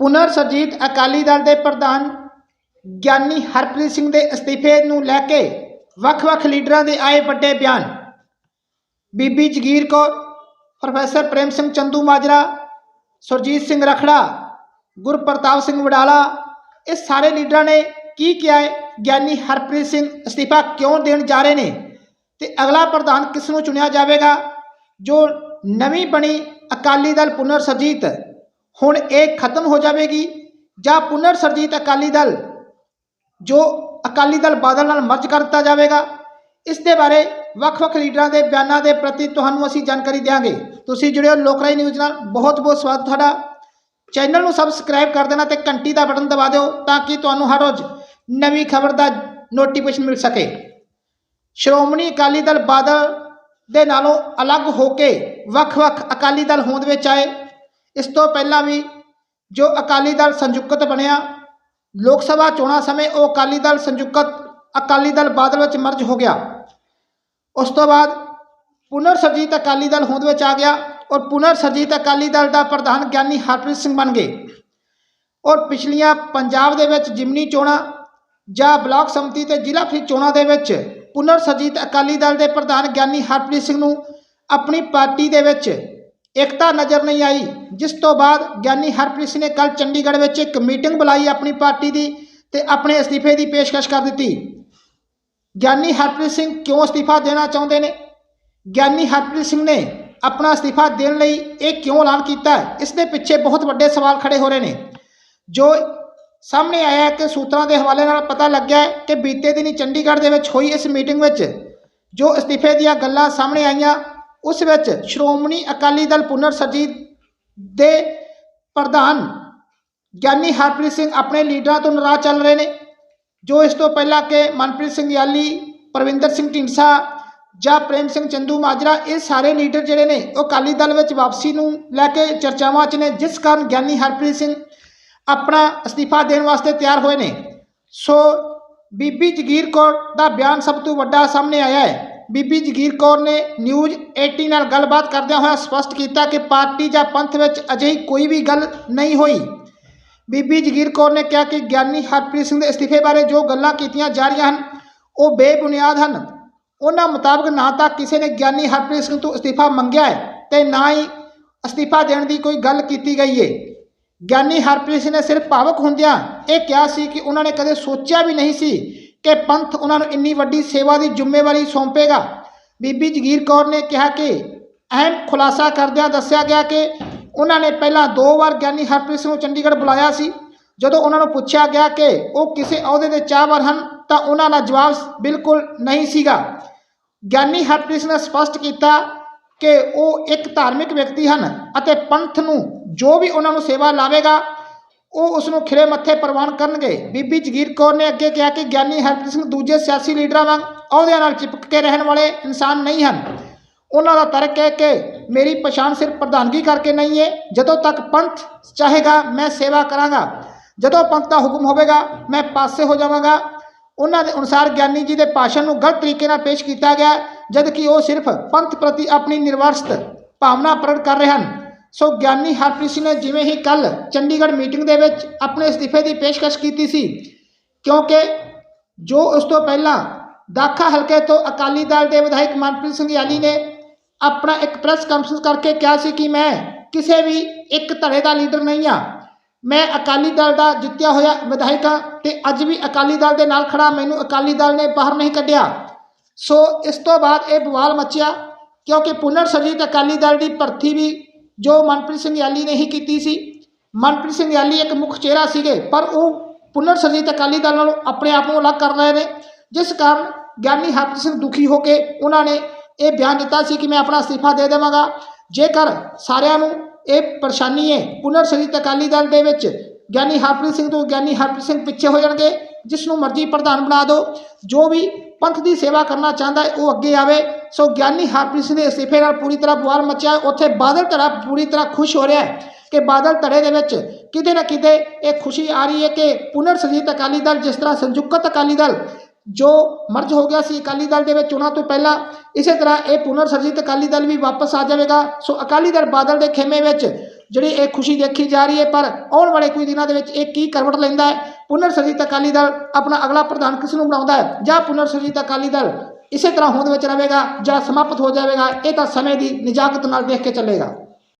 ਪੁਨਰ ਸਰਜੀਤ ਅਕਾਲੀ ਦਲ ਦੇ ਪ੍ਰਧਾਨ ਗਿਆਨੀ ਹਰਪ੍ਰੀਤ ਸਿੰਘ ਦੇ ਅਸਤੀਫੇ ਨੂੰ ਲੈ ਕੇ ਵੱਖ-ਵੱਖ ਲੀਡਰਾਂ ਦੇ ਆਏ ਵੱਡੇ ਬਿਆਨ। ਬੀਬੀ ਜਗੀਰ ਕੌਰ, ਪ੍ਰੋਫੈਸਰ ਪ੍ਰੇਮ ਸਿੰਘ ਚੰਦੂ ਮਾਜਰਾ, ਸੁਰਜੀਤ ਸਿੰਘ ਰਖੜਾ, ਗੁਰਪ੍ਰਤਾਪ ਸਿੰਘ ਵਡਾਲਾ, ਇਹ ਸਾਰੇ ਲੀਡਰਾਂ ਨੇ ਕੀ ਕਿਹਾ ਹੈ? ਗਿਆਨੀ ਹਰਪ੍ਰੀਤ ਸਿੰਘ ਅਸਤੀਫਾ ਕਿਉਂ ਦੇਣ ਜਾ ਰਹੇ ਨੇ? ਤੇ ਅਗਲਾ ਪ੍ਰਧਾਨ ਕਿਸ ਨੂੰ ਚੁਣਿਆ ਜਾਵੇਗਾ? ਜੋ ਨਵੀਂ ਬਣੀ ਅਕਾਲੀ ਦਲ ਪੁਨਰ ਸਰਜੀਤ ਹੁਣ ਇਹ ਖਤਮ ਹੋ ਜਾਵੇਗੀ ਜਾਂ ਪੁਨਰ ਸਰਜੀਤ ਅਕਾਲੀ ਦਲ, ਜੋ ਅਕਾਲੀ ਦਲ ਬਾਦਲ ਨਾਲ ਮਰਜ ਕਰ ਦਿੱਤਾ ਜਾਵੇਗਾ, ਇਸ ਦੇ ਬਾਰੇ ਵੱਖ-ਵੱਖ ਲੀਡਰਾਂ ਦੇ ਬਿਆਨਾਂ ਦੇ ਪ੍ਰਤੀ ਤੁਹਾਨੂੰ ਅਸੀਂ ਜਾਣਕਾਰੀ ਦੇਵਾਂਗੇ ਤੁਸੀਂ ਜੁੜਿਓ ਲੋਕਰਾਈ ਨਿਊਜ਼ ਨਾਲ। ਬਹੁਤ-ਬਹੁਤ ਸਵਾਗਤ ਤੁਹਾਡਾ। ਚੈਨਲ ਨੂੰ ਸਬਸਕ੍ਰਾਈਬ ਕਰ ਦੇਣਾ ਤੇ ਘੰਟੀ ਦਾ ਬਟਨ ਦਬਾ ਦਿਓ ਤਾਂ ਕਿ ਤੁਹਾਨੂੰ ਹਰ ਰੋਜ਼ ਨਵੀਂ ਖਬਰ ਦਾ ਨੋਟੀਫਿਕੇਸ਼ਨ ਮਿਲ ਸਕੇ। ਸ਼੍ਰੋਮਣੀ ਅਕਾਲੀ ਦਲ ਬਾਦਲ ਦੇ ਨਾਲੋਂ ਅਲੱਗ ਹੋ ਕੇ ਵੱਖ-ਵੱਖ ਅਕਾਲੀ ਦਲ ਹੋਂਦ ਵਿੱਚ ਆਏ। ਇਸ ਤੋਂ ਪਹਿਲਾਂ ਵੀ ਜੋ ਅਕਾਲੀ ਦਲ ਸੰਯੁਕਤ ਬਣਿਆ, ਲੋਕ ਸਭਾ ਚੋਣਾਂ ਸਮੇਂ ਉਹ ਅਕਾਲੀ ਦਲ ਸੰਯੁਕਤ, ਅਕਾਲੀ ਦਲ ਬਾਦਲ ਵਿੱਚ ਮਰਜ ਹੋ ਗਿਆ। ਉਸ ਤੋਂ ਬਾਅਦ ਪੁਨਰ ਸਰਜੀਤ ਅਕਾਲੀ ਦਲ ਹੋਂਦ ਵਿੱਚ ਆ ਗਿਆ ਔਰ ਪੁਨਰ ਸਰਜੀਤ ਅਕਾਲੀ ਦਲ ਦਾ ਪ੍ਰਧਾਨ ਗਿਆਨੀ ਹਰਪ੍ਰੀਤ ਸਿੰਘ ਬਣ ਗਏ। ਔਰ ਪਿਛਲੀਆਂ ਪੰਜਾਬ ਦੇ ਵਿੱਚ ਜਿਮਨੀ ਚੋਣਾਂ ਜਾਂ ਬਲਾਕ ਸੰਮਤੀ ਤੇ ਜ਼ਿਲ੍ਹਾ ਪ੍ਰੀਸ਼ਦ ਚੋਣਾਂ ਦੇ ਵਿੱਚ ਪੁਨਰ ਸਰਜੀਤ ਅਕਾਲੀ ਦਲ ਦੇ ਪ੍ਰਧਾਨ ਗਿਆਨੀ ਹਰਪ੍ਰੀਤ ਸਿੰਘ ਨੂੰ ਆਪਣੀ ਪਾਰਟੀ ਦੇ ਵਿੱਚ ਇਕਤਾ ਨਜ਼ਰ ਨਹੀਂ ਆਈ। ਜਿਸ ਤੋਂ ਬਾਅਦ ਗਿਆਨੀ ਹਰਪ੍ਰੀਤ ਸਿੰਘ ਨੇ ਕੱਲ ਚੰਡੀਗੜ੍ਹ ਵਿੱਚ ਇੱਕ ਮੀਟਿੰਗ ਬੁਲਾਈ ਆਪਣੀ ਪਾਰਟੀ ਦੀ ਤੇ ਆਪਣੇ ਅਸਤੀਫੇ ਦੀ ਪੇਸ਼ਕਸ਼ ਕਰ ਦਿੱਤੀ। ਗਿਆਨੀ ਹਰਪ੍ਰੀਤ ਸਿੰਘ ਕਿਉਂ ਅਸਤੀਫਾ ਦੇਣਾ ਚਾਹੁੰਦੇ ਨੇ? ਗਿਆਨੀ ਹਰਪ੍ਰੀਤ ਸਿੰਘ ਨੇ ਆਪਣਾ ਅਸਤੀਫਾ ਦੇਣ ਲਈ ਇਹ ਕਿਉਂ ਐਲਾਨ ਕੀਤਾ? ਇਸ ਦੇ ਪਿੱਛੇ ਬਹੁਤ ਵੱਡੇ ਸਵਾਲ ਖੜੇ ਹੋ ਰਹੇ ਨੇ। ਜੋ ਸਾਹਮਣੇ ਆਇਆ ਕਿ ਸੂਤਰਾਂ ਦੇ ਹਵਾਲੇ ਨਾਲ ਪਤਾ ਲੱਗਿਆ ਕਿ ਬੀਤੇ ਦਿਨੀ ਚੰਡੀਗੜ੍ਹ ਦੇ ਵਿੱਚ ਹੋਈ ਇਸ ਮੀਟਿੰਗ ਵਿੱਚ ਜੋ ਅਸਤੀਫੇ ਦੀਆਂ ਗੱਲਾਂ ਸਾਹਮਣੇ ਆਈਆਂ ਉਸ ਵਿੱਚ ਸ਼੍ਰੋਮਣੀ ਅਕਾਲੀ ਦਲ ਪੁਨਰ ਸਰਜੀਤ ਦੇ ਪ੍ਰਧਾਨ ਗਿਆਨੀ ਹਰਪ੍ਰੀਤ ਸਿੰਘ ਆਪਣੇ ਲੀਡਰਾਂ ਤੋਂ ਨਾਰਾਜ਼ ਚੱਲ ਰਹੇ ਨੇ, ਜੋ ਇਸ ਤੋਂ ਪਹਿਲਾਂ ਕਿ ਮਨਪ੍ਰੀਤ ਸਿੰਘ ਯਾਲੀ, ਪਰਵਿੰਦਰ ਸਿੰਘ ਢੀਂਡਸਾ ਜਾਂ ਪ੍ਰੇਮ ਸਿੰਘ ਚੰਦੂ ਮਾਜਰਾ, ਇਹ ਸਾਰੇ ਲੀਡਰ ਜਿਹੜੇ ਨੇ, ਉਹ ਅਕਾਲੀ ਦਲ ਵਿੱਚ ਵਾਪਸੀ ਨੂੰ ਲੈ ਕੇ ਚਰਚਾਵਾਂ 'ਚ ਨੇ, ਜਿਸ ਕਾਰਨ ਗਿਆਨੀ ਹਰਪ੍ਰੀਤ ਸਿੰਘ ਆਪਣਾ ਅਸਤੀਫਾ ਦੇਣ ਵਾਸਤੇ ਤਿਆਰ ਹੋਏ ਨੇ। ਸੋ ਬੀਬੀ ਜਗੀਰ ਕੌਰ ਦਾ ਬਿਆਨ ਸਭ ਤੋਂ ਵੱਡਾ ਸਾਹਮਣੇ ਆਇਆ ਹੈ। ਬੀਬੀ ਜਗੀਰ ਕੌਰ ਨੇ ਨਿਊਜ਼ 18 ਨਾਲ ਗੱਲਬਾਤ ਕਰਦਿਆਂ ਹੋਇਆ ਸਪਸ਼ਟ ਕੀਤਾ ਕਿ ਪਾਰਟੀ ਜਾਂ ਪੰਥ ਵਿੱਚ ਅਜਿਹੀ ਕੋਈ ਵੀ ਗੱਲ ਨਹੀਂ ਹੋਈ। ਬੀਬੀ ਜਗੀਰ ਕੌਰ ਨੇ ਕਿਹਾ ਕਿ ਗਿਆਨੀ ਹਰਪ੍ਰੀਤ ਸਿੰਘ ਦੇ ਅਸਤੀਫੇ ਬਾਰੇ ਜੋ ਗੱਲਾਂ ਕੀਤੀਆਂ ਜਾ ਰਹੀਆਂ ਹਨ, ਉਹ ਬੇਬੁਨਿਆਦ ਹਨ। ਉਹਨਾਂ ਮੁਤਾਬਕ ਨਾ ਤਾਂ ਕਿਸੇ ਨੇ ਗਿਆਨੀ ਹਰਪ੍ਰੀਤ ਸਿੰਘ ਤੋਂ ਅਸਤੀਫਾ ਮੰਗਿਆ ਹੈ ਤੇ ਨਾ ਹੀ ਅਸਤੀਫਾ ਦੇਣ ਦੀ ਕੋਈ ਗੱਲ ਕੀਤੀ ਗਈ ਹੈ ਗਿਆਨੀ ਹਰਪ੍ਰੀਤ ਸਿੰਘ ਨੇ ਸਿਰਫ ਭਾਵਕ ਹੁੰਦਿਆਂ ਇਹ ਕਿਹਾ ਸੀ ਕਿ ਉਹਨਾਂ ਨੇ ਕਦੇ ਸੋਚਿਆ ਵੀ ਨਹੀਂ ਸੀ ਕਿ ਪੰਥ ਉਹਨਾਂ ਨੂੰ ਇੰਨੀ ਵੱਡੀ ਸੇਵਾ ਦੀ ਜ਼ਿੰਮੇਵਾਰੀ ਸੌਂਪੇਗਾ। ਬੀਬੀ ਜਗੀਰ ਕੌਰ ਨੇ ਕਿਹਾ ਕਿ ਅਹਿਮ ਖੁਲਾਸਾ ਕਰਦਿਆਂ ਦੱਸਿਆ ਗਿਆ ਕਿ ਉਹਨਾਂ ਨੇ ਪਹਿਲਾਂ ਦੋ ਵਾਰ ਗਿਆਨੀ ਹਰਪ੍ਰੀਤ ਸਿੰਘ ਨੂੰ ਚੰਡੀਗੜ੍ਹ ਬੁਲਾਇਆ ਸੀ। ਜਦੋਂ ਉਹਨਾਂ ਨੂੰ ਪੁੱਛਿਆ ਗਿਆ ਕਿ ਉਹ ਕਿਸੇ ਅਹੁਦੇ ਦੇ ਚਾਹਵਾਨ ਹਨ, ਤਾਂ ਉਹਨਾਂ ਦਾ ਜਵਾਬ ਬਿਲਕੁਲ ਨਹੀਂ ਸੀਗਾ। ਗਿਆਨੀ ਹਰਪ੍ਰੀਤ ਨੇ ਸਪਸ਼ਟ ਕੀਤਾ ਕਿ ਉਹ ਇੱਕ ਧਾਰਮਿਕ ਵਿਅਕਤੀ ਹਨ ਅਤੇ ਪੰਥ ਨੂੰ ਜੋ ਵੀ ਉਹਨਾਂ ਨੂੰ ਸੇਵਾ ਲਾਵੇਗਾ ਉਹ ਉਸ ਨੂੰ ਖਿਰੇ ਮੱਥੇ ਪ੍ਰਵਾਨ ਕਰਨਗੇ। ਬੀਬੀ ਜਗੀਰ ਕੌਰ ਨੇ ਅੱਗੇ ਕਿਹਾ ਕਿ ਗਿਆਨੀ ਹਰਪ੍ਰੀਤ ਸਿੰਘ ਦੂਜੇ ਸਿਆਸੀ ਲੀਡਰਾਂ ਵਾਂਗ ਅਹੁਦਿਆਂ ਨਾਲ ਚਿਪਕ ਕੇ ਰਹਿਣ ਵਾਲੇ ਇਨਸਾਨ ਨਹੀਂ ਹਨ। ਉਹਨਾਂ ਦਾ ਤਰਕ ਹੈ ਕਿ ਮੇਰੀ ਪਛਾਣ ਸਿਰਫ ਪ੍ਰਧਾਨਗੀ ਕਰਕੇ ਨਹੀਂ ਹੈ ਜਦੋਂ ਤੱਕ ਪੰਥ ਚਾਹੇਗਾ, ਮੈਂ ਸੇਵਾ ਕਰਾਂਗਾ। ਜਦੋਂ ਪੰਥ ਦਾ ਹੁਕਮ ਹੋਵੇਗਾ, ਮੈਂ ਪਾਸੇ ਹੋ ਜਾਵਾਂਗਾ। ਉਹਨਾਂ ਦੇ ਅਨੁਸਾਰ ਗਿਆਨੀ ਜੀ ਦੇ ਭਾਸ਼ਣ ਨੂੰ ਗਲਤ ਤਰੀਕੇ ਨਾਲ ਪੇਸ਼ ਕੀਤਾ ਗਿਆ ਜਦ ਕਿ ਉਹ ਸਿਰਫ ਪੰਥ ਪ੍ਰਤੀ ਆਪਣੀ ਨਿਰਵਰਸ਼ਤ ਭਾਵਨਾ ਪ੍ਰਗਟ ਕਰ ਰਹੇ ਹਨ। ਸੋ ਗਿਆਨੀ ਹਰਪ੍ਰੀਤ ਸਿੰਘ ਨੇ ਜਿਵੇਂ ਹੀ ਕੱਲ ਚੰਡੀਗੜ੍ਹ ਮੀਟਿੰਗ ਦੇ ਵਿੱਚ ਆਪਣੇ ਅਸਤੀਫੇ ਦੀ ਪੇਸ਼ਕਸ਼ ਕੀਤੀ ਸੀ, ਕਿਉਂਕਿ ਜੋ ਉਸ ਤੋਂ ਪਹਿਲਾਂ ਦਾਖਾ ਹਲਕੇ ਤੋਂ ਅਕਾਲੀ ਦਲ ਦੇ ਵਿਧਾਇਕ ਮਨਪ੍ਰੀਤ ਸਿੰਘ ਯਾਲੀ ਨੇ ਆਪਣਾ ਇੱਕ ਪ੍ਰੈਸ ਕਾਨਫਰੰਸ ਕਰਕੇ ਕਿਹਾ ਸੀ ਕਿ ਮੈਂ ਕਿਸੇ ਵੀ ਇੱਕ ਧੜੇ ਦਾ ਲੀਡਰ ਨਹੀਂ ਆ ਮੈਂ ਅਕਾਲੀ ਦਲ ਦਾ ਜਿੱਤਿਆ ਹੋਇਆ ਵਿਧਾਇਕ ਹਾਂ ਤੇ ਅੱਜ ਵੀ ਅਕਾਲੀ ਦਲ ਦੇ ਨਾਲ ਖੜਾ ਮੈਨੂੰ ਅਕਾਲੀ ਦਲ ਨੇ ਬਾਹਰ ਨਹੀਂ ਕੱਢਿਆ। ਸੋ ਇਸ ਤੋਂ ਬਾਅਦ ਇਹ ਬਵਾਲ ਮਚਿਆ, ਕਿਉਂਕਿ ਪੁਨਰ ਸਰਜੀਤ ਅਕਾਲੀ ਦਲ ਦੀ ਭਰਤੀ ਵੀ ਜੋ ਮਨਪ੍ਰੀਤ ਸਿੰਘ ਯਾਲੀ ਨੇ ਹੀ ਕੀਤੀ ਸੀ, ਮਨਪ੍ਰੀਤ ਸਿੰਘ ਯਾਲੀ ਇੱਕ ਮੁੱਖ ਚਿਹਰਾ ਸੀਗੇ, ਪਰ ਉਹ ਪੁਨਰ ਸਰਜੀਤ ਅਕਾਲੀ ਦਲ ਨਾਲੋਂ ਆਪਣੇ ਆਪ ਨੂੰ ਅਲੱਗ ਕਰ ਰਹੇ ਨੇ, ਜਿਸ ਕਾਰਨ ਗਿਆਨੀ ਹਰਪ੍ਰੀਤ ਸਿੰਘ ਦੁਖੀ ਹੋ ਕੇ ਉਹਨਾਂ ਨੇ ਇਹ ਬਿਆਨ ਦਿੱਤਾ ਸੀ ਕਿ ਮੈਂ ਆਪਣਾ ਅਸਤੀਫਾ ਦੇ ਦੇਵਾਂਗਾ। ਜੇਕਰ ਸਾਰਿਆਂ ਨੂੰ ਇਹ ਪਰੇਸ਼ਾਨੀ ਹੈ ਪੁਨਰ ਸਰਜੀਤ ਅਕਾਲੀ ਦਲ ਦੇ ਵਿੱਚ, ਗਿਆਨੀ ਹਰਪ੍ਰੀਤ ਸਿੰਘ ਤੋਂ ਗਿਆਨੀ ਹਰਪ੍ਰੀਤ ਸਿੰਘ ਪਿੱਛੇ ਹੋ ਜਾਣਗੇ ਜਿਸ ਨੂੰ ਮਰਜ਼ੀ ਪ੍ਰਧਾਨ ਬਣਾ ਦਿਓ, ਜੋ ਵੀ ਪੰਥ ਦੀ ਸੇਵਾ ਕਰਨਾ ਚਾਹੁੰਦਾ ਹੈ, ਉਹ ਅੱਗੇ ਆਵੇ। ਸੋ ਗਿਆਨੀ ਹਰਪ੍ਰੀਤ ਸਿੰਘ ਦੇ ਅਸਤੀਫੇ ਨਾਲ ਪੂਰੀ ਤਰ੍ਹਾਂ ਬਵਾਲ ਮਚਿਆ। ਉੱਥੇ ਬਾਦਲ ਧੜਾ ਪੂਰੀ ਤਰ੍ਹਾਂ ਖੁਸ਼ ਹੋ ਰਿਹਾ ਹੈ ਕਿ ਬਾਦਲ ਧੜੇ ਦੇ ਵਿੱਚ ਕਿਤੇ ਨਾ ਕਿਤੇ ਇਹ ਖੁਸ਼ੀ ਆ ਰਹੀ ਹੈ ਕਿ ਪੁਨਰ ਸਰਜੀਤ ਅਕਾਲੀ ਦਲ, ਜਿਸ ਤਰ੍ਹਾਂ ਸੰਯੁਕਤ ਅਕਾਲੀ ਦਲ ਜੋ ਮਰਜ ਹੋ ਗਿਆ ਸੀ ਅਕਾਲੀ ਦਲ ਦੇ ਵਿੱਚ ਚੋਣਾਂ ਤੋਂ ਪਹਿਲਾਂ ਇਸੇ ਤਰ੍ਹਾਂ ਇਹ ਪੁਨਰ ਸਰਜੀਤ ਅਕਾਲੀ ਦਲ ਵੀ ਵਾਪਸ ਆ ਜਾਵੇਗਾ। ਸੋ ਅਕਾਲੀ ਦਲ ਬਾਦਲ ਦੇ ਖੇਮੇ ਵਿੱਚ ਜਿਹੜੀ ਇਹ ਖੁਸ਼ੀ ਦੇਖੀ ਜਾ ਰਹੀ ਹੈ, ਪਰ ਆਉਣ ਵਾਲੇ ਕੁਝ ਦਿਨਾਂ ਦੇ ਵਿੱਚ ਇਹ ਕੀ ਕਰਵਟ ਲੈਂਦਾ ਹੈ? ਪੁਨਰ ਸਰਜੀਤ ਅਕਾਲੀ ਦਲ ਆਪਣਾ ਅਗਲਾ ਪ੍ਰਧਾਨ ਕਿਸ ਨੂੰ ਬਣਾਉਂਦਾ ਹੈ? ਜਾਂ ਪੁਨਰ ਸਰਜੀਤ ਅਕਾਲੀ ਦਲ ਇਸੇ ਤਰ੍ਹਾਂ ਹੋਂਦ ਵਿੱਚ ਰਹੇਗਾ ਜਾਂ ਸਮਾਪਤ ਹੋ ਜਾਵੇਗਾ? ਇਹ ਤਾਂ ਸਮੇਂ ਦੀ ਨਿਜਾਕਤ ਨਾਲ ਦੇਖ ਕੇ ਚੱਲੇਗਾ।